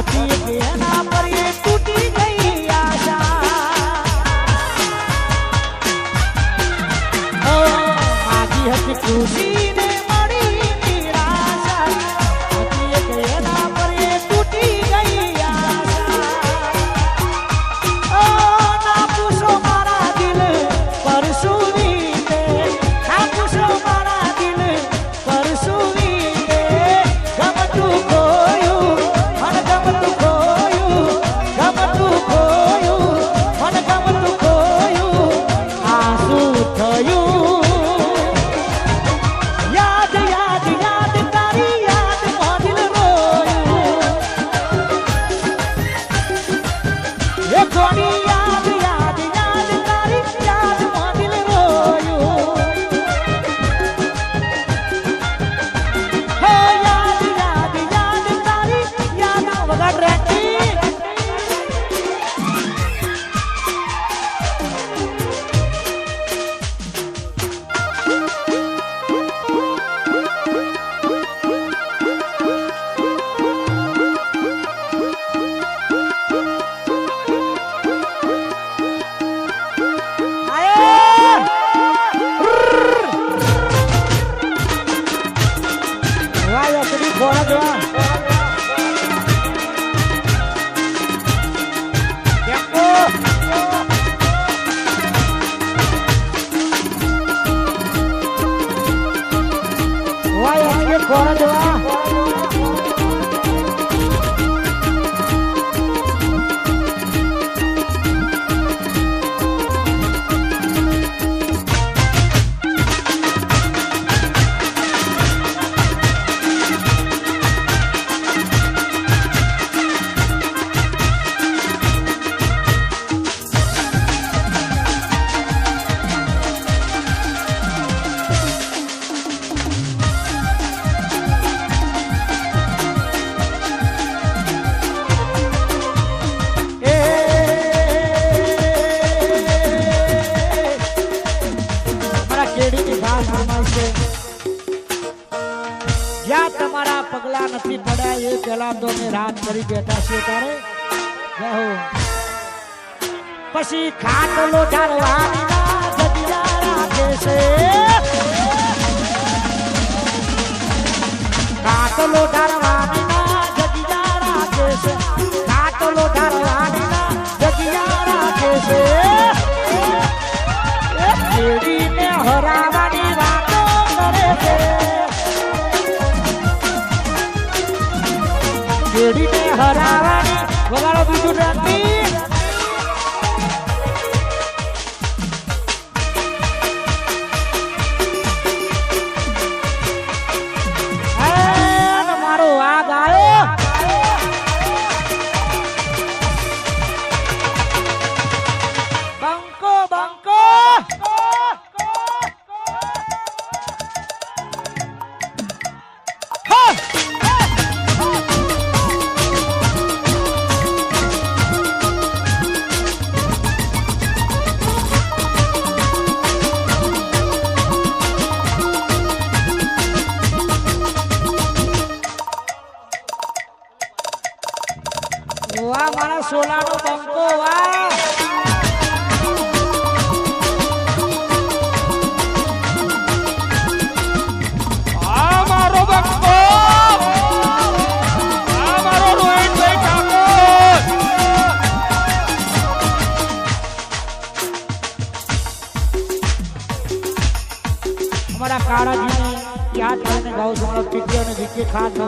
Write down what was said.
હતી એના પર એ તૂટી ગઈ આશા જ્યાં તમારા પગલા નથી પડ્યા, એ પેલા તો અમે રાત કરી બેઠા છે તારે. પછી ખાટ લોઢારવાની રાખે છે. ખાટ લોઢાર દેવીને હરાવાની. વગાડો બીજું રંગી વાહ મારા સોલાનો બંકો વાહ. મારો મારો અમારા કાળાજીને યાદ કરીને ગાઉં છું પીટીઓ અને વિકે ખાસ